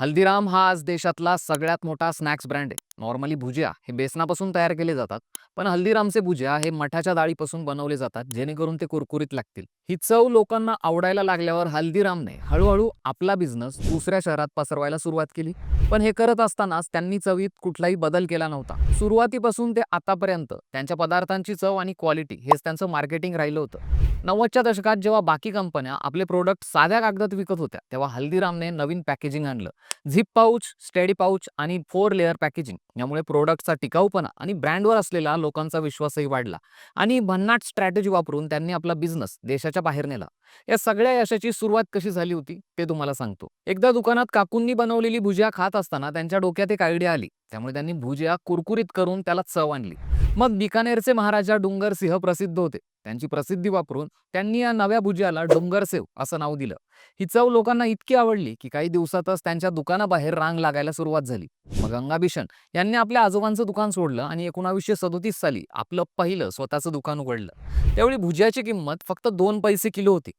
हल्दीराम हा आज देशातला सगळ्यात मोठा स्नॅक्स ब्रँड आहे. नॉर्मली भुजिया हे बेसनापासून तयार केले जातात पण हल्दीरामचे भुजिया हे मठाच्या डाळीपासून बनवले जातात जेणेकरून ते कुरकुरीत लागतील. ही चव लोकांना आवडायला लागल्यावर हल्दीरामने हळूहळू आपला बिझनेस दुसऱ्या शहरात पसरवायला सुरुवात केली. पण हे करत असतानाच त्यांनी चवीत कुठलाही बदल केला नव्हता. सुरुवातीपासून ते आतापर्यंत त्यांच्या पदार्थांची चव आणि क्वालिटी हेच त्यांचं मार्केटिंग राहिलं होतं. नव्वदच्या दशकात जेव्हा बाकी कंपन्या आपले प्रोडक्ट साध्या कागदात विकत होत्या तेव्हा हल्दीरामने नवीन पॅकेजिंग आणलं. झिप पाऊच स्टेडी पाऊच आणि फोर लेअर पॅकेजिंग यामुळे प्रोडक्टचा टिकाऊपणा आणि ब्रँडवर असलेला लोकांचा विश्वासही वाढला. आणि भन्नाट स्ट्रॅटेजी वापरून त्यांनी आपला बिझनेस देशाच्या बाहेर नेला. या सगळ्या यशाची सुरुवात कशी झाली होती ते तुम्हाला सांगतो. एकदा दुकानात काकूंनी बनवलेली भुजिया खात असताना त्यांच्या डोक्यात एक आयडिया आली. त्यामुळे त्यांनी भुजिया कुरकुरीत करून त्याला चव आणली. मग बिकानेरचे महाराजा डुंगर सिंह प्रसिद्ध होते. त्यांची प्रसिद्धी वापरून त्यांनी या नव्या भुजियाला डोंगरसेव असं नाव दिलं. ही चव लोकांना इतकी आवडली की काही दिवसातच त्यांच्या दुकानाबाहेर रांग लागायला सुरुवात झाली. मग गंगाभीषण यांनी आपल्या आजोबांचं दुकान सोडलं आणि एकोणावीसशे सदोतीस साली आपलं पहिलं स्वतःचं दुकान उघडलं. त्यावेळी भुजियाची किंमत फक्त दोन पैसे किलो होती.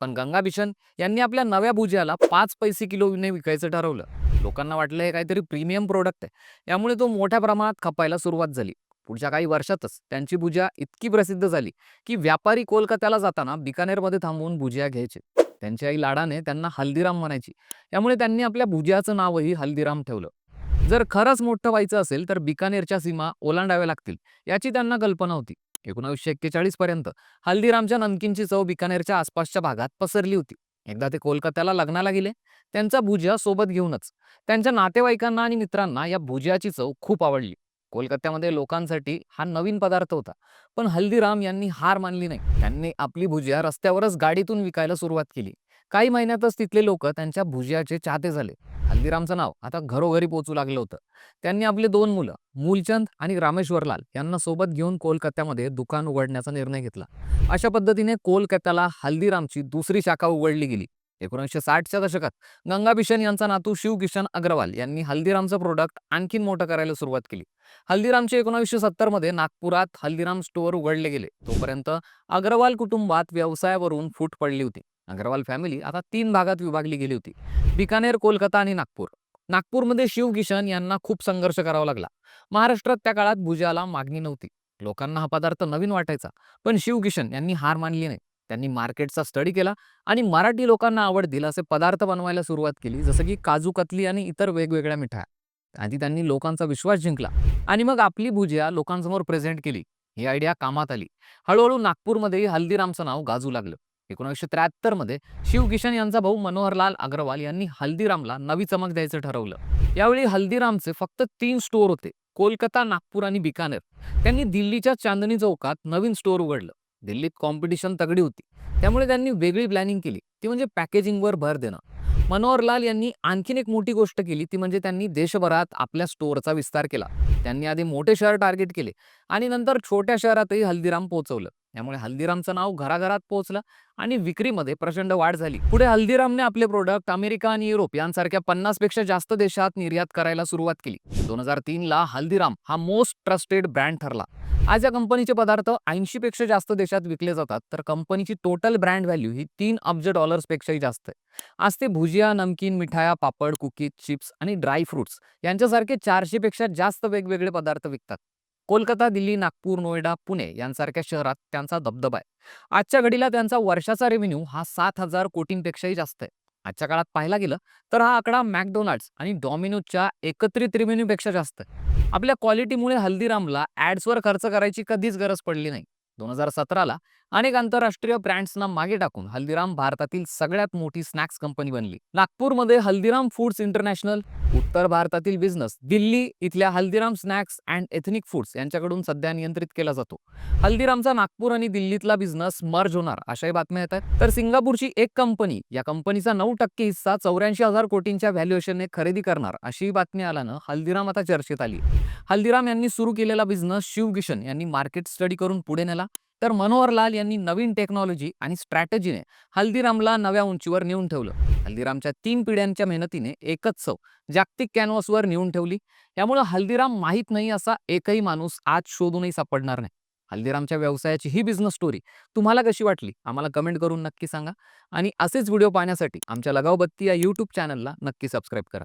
पण गंगाभीषण यांनी आपल्या नव्या भुजियाला पाच पैसे किलोने विकायचं ठरवलं. लोकांना वाटलं हे काहीतरी प्रीमियम प्रोडक्ट आहे. यामुळे तो मोठ्या प्रमाणात खपायला सुरुवात झाली. पुढच्या काही वर्षातच त्यांची भुजिया इतकी प्रसिद्ध झाली की व्यापारी कोलकात्याला जाताना बिकानेरमध्ये थांबवून भुजिया घ्यायचे. त्यांची आई लाडाने त्यांना हल्दीराम म्हणायची. त्यामुळे त्यांनी आपल्या भुजियाचं नावही हल्दीराम ठेवलं. जर खरंच मोठं व्हायचं असेल तर बिकानेरच्या सीमा ओलांडाव्या लागतील याची त्यांना कल्पना होती. एकोणावीसशे एक्केचाळीस पर्यंत हल्दीरामच्या नमकीनची चव बिकानेरच्या आसपासच्या भागात पसरली होती. एकदा ते कोलकात्याला लग्नाला गेले त्यांचा भुजिया सोबत घेऊनच त्यांच्या नातेवाईकांना आणि मित्रांना या भुजियाची चव खूप आवडली. कोलकात्यामध्ये लोकांसाठी हा नवीन पदार्थ होता. पण हल्दीराम यांनी हार मानली नाही. त्यांनी आपली भुजिया रस्त्यावरच गाडीतून विकायला सुरुवात केली. काही महिन्यातच तिथले लोक त्यांच्या भुजियाचे चाहते झाले. हल्दीरामचं नाव आता घरोघरी पोचू लागलं होतं. त्यांनी आपले दोन मुलं मूलचंद आणि रामेश्वरलाल यांना सोबत घेऊन कोलकात्यामध्ये दुकान उघडण्याचा निर्णय घेतला. अशा पद्धतीने कोलकात्याला हल्दीरामची दुसरी शाखा उघडली गेली. एकोणीसशे साठच्या दशकात गंगा गंगाभिषण यांचा नातू शिव किशन अग्रवाल यांनी हल्दीरामचं प्रोडक्ट आणखीन मोठं करायला सुरुवात केली. हल्दीरामचे एकोणीसशे सत्तरमध्ये नागपुरात हल्दीराम स्टोअर उघडले गेले. तोपर्यंत अग्रवाल कुटुंबात व्यवसायावरून फूट पडली होती. अग्रवाल फॅमिली आता तीन भागात विभागली गेली होती. बिकानेर कोलकाता आणि नागपूर. नागपूरमध्ये शिव किशन यांना खूप संघर्ष करावा लागला. महाराष्ट्रात त्या काळात भुजाला मागणी नव्हती. लोकांना हा पदार्थ नवीन वाटायचा. पण शिव किशन यांनी हार मानली नाही. त्यांनी मार्केटचा स्टडी केला आणि मराठी लोकांना आवडतील असे पदार्थ बनवायला सुरुवात केली जसं की काजू कतली आणि इतर वेगवेगळ्या मिठाया. आधी त्यांनी लोकांचा विश्वास जिंकला आणि मग आपली भुजिया लोकांसमोर प्रेझेंट केली. ही आयडिया कामात आली. हळूहळू नागपूरमध्येही हल्दीरामचं नाव गाजू लागलं. एकोणीसशे त्र्याहत्तरमध्ये शिवकिशन यांचा भाऊ मनोहरलाल अग्रवाल यांनी हल्दीरामला नवी चमक द्यायचं ठरवलं. यावेळी हल्दीरामचे फक्त तीन स्टोअर होते कोलकाता नागपूर आणि बिकानेर. त्यांनी दिल्लीच्या चांदणी चौकात नवीन स्टोअर उघडलं. दिल्लीत कॉम्पिटिशन तगडी होती. त्यामुळे त्यांनी वेगळी प्लॅनिंग केली. ती म्हणजे पॅकेजिंगवर भर देणं. मनोहर लाल यांनी आणखीन एक मोठी गोष्ट केली. ती म्हणजे त्यांनी देशभरात आपल्या स्टोअरचा विस्तार केला. त्यांनी आधी मोठे शहर टार्गेट केले. आणि नंतर छोट्या शहरातही हल्दीराम पोहोचवलं. त्यामुळे हल्दीरामचं नाव घराघरात पोहोचलं आणि विक्रीमध्ये प्रचंड वाढ झाली. पुढे हल्दीरामने आपले प्रोडक्ट अमेरिका आणि युरोप यांसारख्या पन्नासपेक्षा जास्त देशात निर्यात करायला सुरुवात केली. दोन हजार तीन ला हल्दीराम हा मोस्ट ट्रस्टेड ब्रँड ठरला. आज या कंपनीचे पदार्थ ऐंशी पेक्षा जास्त देशात विकले जातात तर कंपनीची टोटल ब्रँड व्हॅल्यू ही तीन अब्ज डॉलर्स पेक्षाही जास्त आहे. आज ते भुजिया नमकीन मिठाया पापड कुकीज चिप्स आणि ड्राय फ्रुट्स यांच्यासारखे चारशे पेक्षा जास्त वेगवेगळे पदार्थ विकतात. कोलकाता दिल्ली नागपूर नोएडा पुणे यांसारख्या शहरात त्यांचा दबदबा आहे. आजच्या घडीला त्यांचा वर्षाचा रेव्हेन्यू हा सात हजार कोटींपेक्षाही जास्त आहे. आजच्या काळात पाहायला गेलं तर हा आकडा मॅकडोनाल्ड्स आणि डॉमिनोजच्या एकत्रित रेव्हेन्यूपेक्षा जास्त आहे. आपल्या क्वालिटीमुळे हल्दीरामला ॲड्सवर खर्च करायची कधीच गरज पडली नाही. दोन हजार सतराला अनेक आंतरराष्ट्रीय ब्रँड्सना मागे टाकून हल्दीराम भारतातील सगळ्यात मोठी स्नॅक्स कंपनी बनली. नागपूरमध्ये हल्दीराम फूड्स इंटरनॅशनल उत्तर भारतातील बिझनेस दिल्ली इथल्या Haldiram snacks and ethnic foods यांच्याकडून सध्या नियंत्रित केला जातो. हल्दीरामचा नागपूर आणि दिल्लीतला बिझनेस मर्ज होणार अशाही बातम्या येतात तर सिंगापूरची एक कंपनी या कंपनीचा नऊ टक्के हिस्सा चौऱ्याऐंशी हजार कोटींच्या व्हॅल्युएशनने खरेदी करणार अशी बातमी आल्यानं हल्दीराम आता चर्चेत आली. हल्दीराम यांनी सुरू केलेला बिझनेस शिवकिशन यांनी मार्केट स्टडी करून पुढे नेला. तर मनोहर लाल यांनी नवीन टेक्नॉलॉजी आणि स्ट्रॅटजीने हल्दीरामला नव्या उंचीवर नेऊन ठेवलं. हल्दीरामच्या तीन पिढ्यांच्या मेहनतीने एकच चव जागतिक कॅनव्हासवर नेऊन ठेवली. यामुळे हल्दीराम माहीत नाही असा एकही माणूस आज शोधूनही सापडणार नाही. हल्दीरामच्या व्यवसायाची ही बिझनेस स्टोरी तुम्हाला कशी वाटली? आम्हाला कमेंट करून नक्की सांगा. आणि असेच व्हिडिओ पाहण्यासाठी आमच्या लगावबत्ती या यूट्यूब चॅनलला नक्की सबस्क्राईब करा.